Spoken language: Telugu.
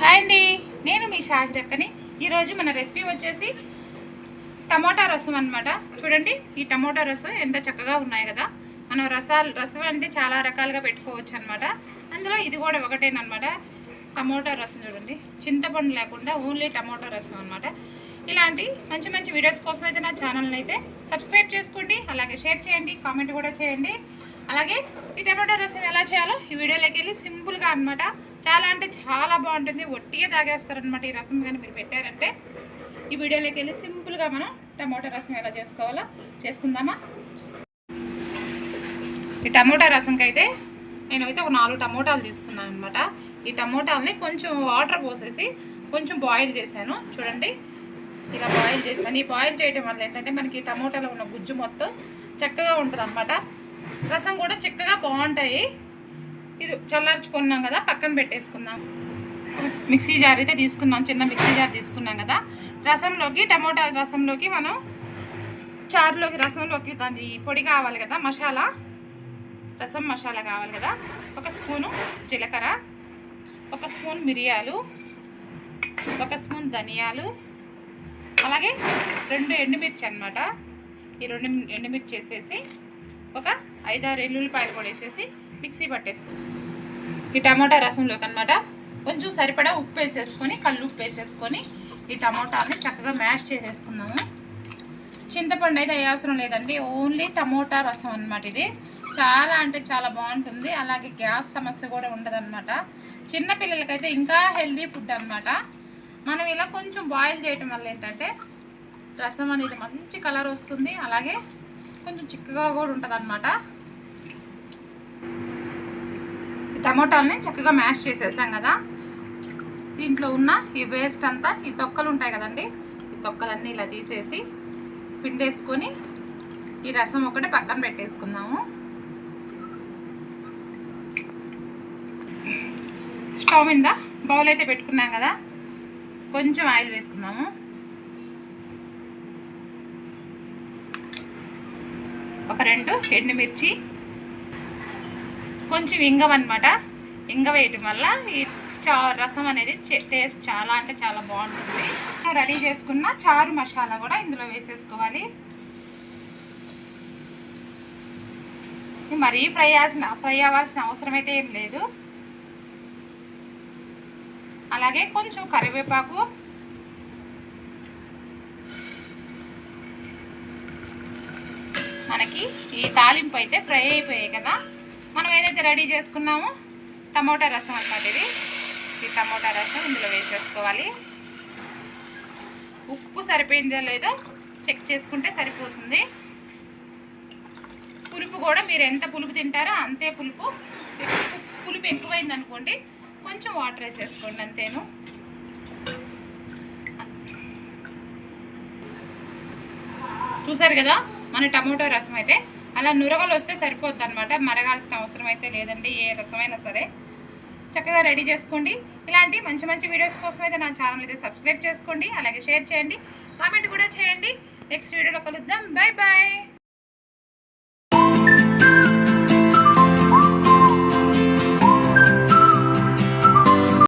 హాయ్ అండి. నేను మీ షాహిదక్కని ఈరోజు మన రెసిపీ వచ్చేసి టమోటా రసం అన్నమాట. చూడండి ఈ టమోటా రసం ఎంత చక్కగా ఉన్నాయి కదా. మనం రసాలు రసం అంటే చాలా రకాలుగా పెట్టుకోవచ్చు అనమాట అందులో ఇది కూడా ఒకటేనమాట టమోటా రసం చూడండి. చింతపండు లేకుండా ఓన్లీ టమోటా రసం అన్నమాట. ఇలాంటి మంచి మంచి వీడియోస్ కోసం అయితే నా ఛానల్ని అయితే సబ్స్క్రైబ్ చేసుకోండి. అలాగే షేర్ చేయండి. కామెంట్ కూడా చేయండి. అలాగే ఈ టమాటో రసం ఎలా చేయాలో ఈ వీడియోలోకి వెళ్ళి సింపుల్గా అనమాట చాలా అంటే చాలా బాగుంటుంది. ఒట్టిగా తాగేస్తారనమాట ఈ రసం కానీ మీరు పెట్టారంటే. ఈ వీడియోలోకి వెళ్ళి సింపుల్గా మనం టమాటో రసం ఎలా చేసుకోవాలో చేసుకుందామా? ఈ టమోటా రసంకి అయితే నేనైతే ఒక నాలుగు టమోటాలు తీసుకున్నాను అనమాట ఈ టమోటాలని కొంచెం వాటర్ పోసేసి కొంచెం బాయిల్ చేశాను. చూడండి ఇలా బాయిల్ చేశాను. ఈ బాయిల్ చేయడం వల్ల ఏంటంటే మనకి ఈ టమోటాలో ఉన్న గుజ్జు మొత్తం చక్కగా ఉంటుంది రసం కూడా చిక్కగా బాగుంటాయి. ఇది చల్లార్చుకున్నాం కదా పక్కన పెట్టేసుకుందాం. మిక్సీ జార్ అయితే తీసుకున్నాం చిన్న మిక్సీ జార్ తీసుకున్నాం కదా. రసంలోకి టమోటా రసంలోకి మనం చారులోకి రసంలోకి దాని పొడి కావాలి కదా మసాలా. రసం మసాలా కావాలి కదా. ఒక స్పూను జీలకర్ర ఒక స్పూన్ మిరియాలు ఒక స్పూన్ ధనియాలు అలాగే రెండు ఎండుమిర్చి అనమాట ఈ రెండు ఎండుమిర్చి వేసేసి ఐదారు ఎల్లుల్లిపాయలు కూడా వేసేసి మిక్సీ పట్టేసుకో ఈ టమాటా రసంలోకి అనమాట కొంచెం సరిపడా ఉప్పు వేసేసుకొని కళ్ళు ఉప్పు వేసేసుకొని ఈ టమోటాలని చక్కగా మ్యాష్ చేసేసుకుందాము. చింతపండు అయితే అవసరం లేదండి ఓన్లీ టమోటా రసం అనమాట ఇది. చాలా అంటే చాలా బాగుంటుంది అలాగే గ్యాస్ సమస్య కూడా ఉండదన్నమాట. చిన్నపిల్లలకైతే ఇంకా హెల్దీ ఫుడ్ అనమాట మనం ఇలా కొంచెం బాయిల్ చేయటం వల్ల ఏంటంటే రసం అనేది మంచి కలర్ వస్తుంది అలాగే కొంచెం చిక్కగా కూడా ఉంటుంది అనమాట టమోటాలని చక్కగా మ్యాష్ చేసేసాం కదా. దీంట్లో ఉన్న ఈ వేస్ట్ అంతా ఈ తొక్కలు ఉంటాయి కదండి ఈ తొక్కలన్నీ ఇలా తీసేసి పిండేసుకొని ఈ రసం ఒకటి పక్కన పెట్టేసుకుందాము. స్టవ్ మీద బౌల్ అయితే పెట్టుకున్నాం కదా. కొంచెం ఆయిల్ వేసుకుందాము. ఒక రెండు ఎండుమిర్చి కొంచెం ఇంగం అనమాట ఇంగ వేయటం వల్ల ఈ చా రసం అనేది టేస్ట్ చాలా అంటే చాలా బాగుంటుంది. రెడీ చేసుకున్న చారు మసాలా కూడా ఇందులో వేసేసుకోవాలి. మరీ ఫ్రై అవ్వాల్సిన ఫ్రై అవ్వాల్సిన అవసరం అయితే ఏం లేదు. అలాగే కొంచెం కరివేపాకు మనకి ఈ తాలింపు అయితే ఫ్రై అయిపోయాయి కదా. మనం ఏదైతే రెడీ చేసుకున్నామో టమోటా రసం అనమాట ఇది. ఈ టమోటా రసం ఇందులో వేసేసుకోవాలి. ఉప్పు సరిపోయిందో లేదో చెక్ చేసుకుంటే సరిపోతుంది. పులుపు కూడా మీరు ఎంత పులుపు తింటారో అంతే పులుపు. పులుపు ఎక్కువైంది అనుకోండి కొంచెం వాటర్ వేసేసుకోండి అంతేను. చూసారు కదా? మన టమోటో రసం అయితే అలా నురగలు వస్తే సరిపోద్ది అనమాట మరగాల్సిన అవసరం అయితే లేదండి ఏ రసమైనా సరే. చక్కగా రెడీ చేసుకోండి. ఇలాంటి మంచి మంచి వీడియోస్ కోసం అయితే నా ఛానల్ అయితే సబ్స్క్రైబ్ చేసుకోండి అలాగే షేర్ చేయండి కామెంట్ కూడా చేయండి. నెక్స్ట్ వీడియోలో కలుద్దాం. Bye bye